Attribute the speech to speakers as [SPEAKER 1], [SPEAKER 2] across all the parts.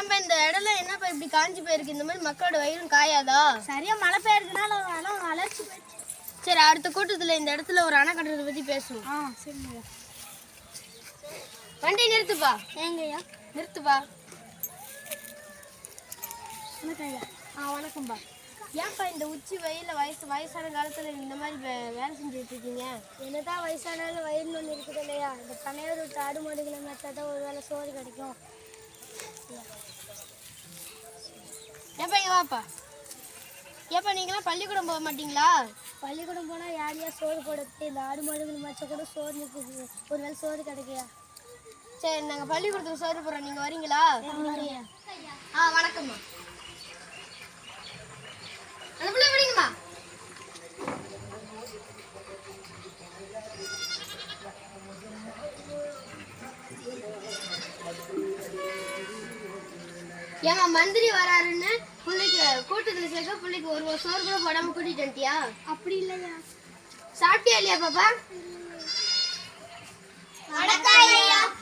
[SPEAKER 1] ஏன்பா இந்த இடம்ல என்னப்பா இப்படி காஞ்சி போயிருக்கு? இந்த மாதிரி மக்களோட வயிறும் காயாதா?
[SPEAKER 2] சரியா மழை பெய்யறதுனால அதெல்லாம் வளர்ச்சி போயிடுச்சு.
[SPEAKER 1] சரி அடுத்த கூட்டத்துல இந்த இடத்துல ஒரு அணை கட்டுறதை பத்தி பேசுவோம்.
[SPEAKER 2] ஆ சரிங்க
[SPEAKER 1] வண்டி நிறுத்துப்பா.
[SPEAKER 2] ஏங்கய்யா
[SPEAKER 1] நிறுத்துப்பா.
[SPEAKER 2] வணக்கம் ஐயா ஆ வணக்கம்பா
[SPEAKER 1] ஏன்பா இந்த உச்சி வெயில வயசு வயசான காலத்துல இந்த மாதிரி வே- வேலை செஞ்சுட்டு இருக்கீங்க?
[SPEAKER 2] என்னதான் வயசானாலும் வயிறு ஒன்று இருக்குது இல்லையா? இந்த பண்ணையோர் விட்டு ஆடு மாடுகளை மேய்ச்சா தான் ஒரு வேளை சோறு கிடைக்கும்.
[SPEAKER 1] ஏப்பா இங்க வாப்பா? ஏப்பா நீங்களாம் பள்ளிக்கூடம் போக மாட்டீங்களா?
[SPEAKER 2] பள்ளிக்கூடம் போனால் யார் யார் சோறு போடுறது இந்த ஆடு மாடுகள் மேய்ச்சா கூட சோறு நிற்குது ஒரு வேளை சோறு கிடைக்கையா
[SPEAKER 1] சரி நாங்க பள்ளிக்கூடத்துக்கு சோறு போறோம் நீங்க வரீங்களா?
[SPEAKER 2] வரீங்க
[SPEAKER 1] ஆ வணக்கம்மா. பிள்ளை விடுங்கம்மா ஏமா மந்திரி வராருன்னு? பிள்ளைக்கு ஒரு சோறு கூட போடாம கூட்டிட்டு வந்துட்டியா
[SPEAKER 2] அப்படி இல்லையா?
[SPEAKER 1] சாப்பிட்டியா இல்லையா பாப்பா?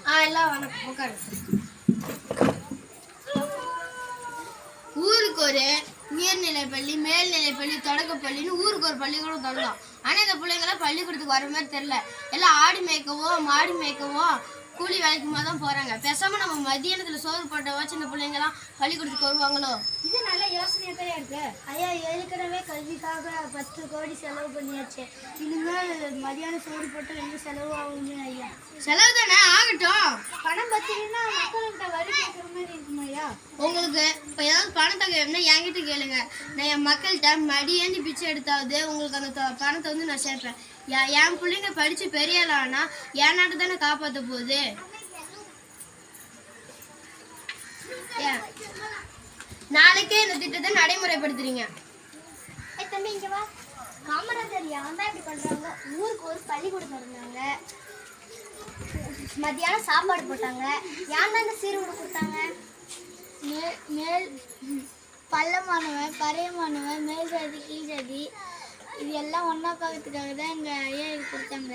[SPEAKER 1] ஆ எல்லாம் வணக்கம். உட்காரு. ஊருக்கு ஒரு உயர்நிலை பள்ளி மேல்நிலை பள்ளி தொடக்க பள்ளின்னு ஊருக்கு ஒரு பள்ளிக்கூடம் தொடங்கும் ஆனா இந்த பிள்ளைங்களாம் பள்ளிக்கூடத்துக்கு வர மாதிரி தெரியல. எல்லாம் ஆடு மேய்க்கவோ மாடு மேய்க்கவோ கூலி வேலைக்கு தான் போறாங்க. பேசாம நம்ம மதியானத்துல சோறு போட்ட வச்சு இந்த பிள்ளைங்கலாம் பள்ளிக்கூடத்துக்கு வருவாங்களோ?
[SPEAKER 2] இது நல்ல யோசனையாக தான் இருக்கு. ஐயா ஏற்கனவே கல்விக்காக பத்து கோடி செலவு பண்ணியாச்சு. இனிமேல் மதியானம் சோறு போட்டு எந்த செலவு ஆகுமே ஐயா?
[SPEAKER 1] செலவு தானே? ஆகட்டும்.
[SPEAKER 2] பணம் பார்த்தீங்கன்னா மக்கள்கிட்ட வரி கேட்குற மாதிரி இருக்குமா ஐயா?
[SPEAKER 1] உங்களுக்கு? இப்போ ஏதாவது பணத்தை வேணும்னா என்கிட்ட கேளுங்க. நான் என் மக்கள்கிட்ட மடியேந்தி பிச்சை எடுத்தாவது உங்களுக்கு அந்த பணத்தை வந்து நான் சேர்ப்பேன். என் பிள்ளைங்க படித்து பெரிய என் நாட்டை தானே காப்பாற்ற போகுது? ஏன் நாளைக்கே இந்த திட்டத்தை நடைமுறைப்படுத்துறீங்க.
[SPEAKER 2] தம்பி இங்க வா. காமராஜர் யான் தான் இப்படி ஊருக்கு ஒரு பள்ளிக்கூடம் திறந்தாங்க. மத்தியானம் சாப்பாடு போட்டாங்க. யான் தான் இந்த சீருடை கொடுத்தாங்க? மேல் மேல் பள்ளமானவன் பறையமானவன் மேல் ஜாதி கீழ் சதி இது எல்லாம் ஒன்றா பார்க்கறதுக்காக தான் எங்கள் ஐயா இது கொடுத்தாங்க.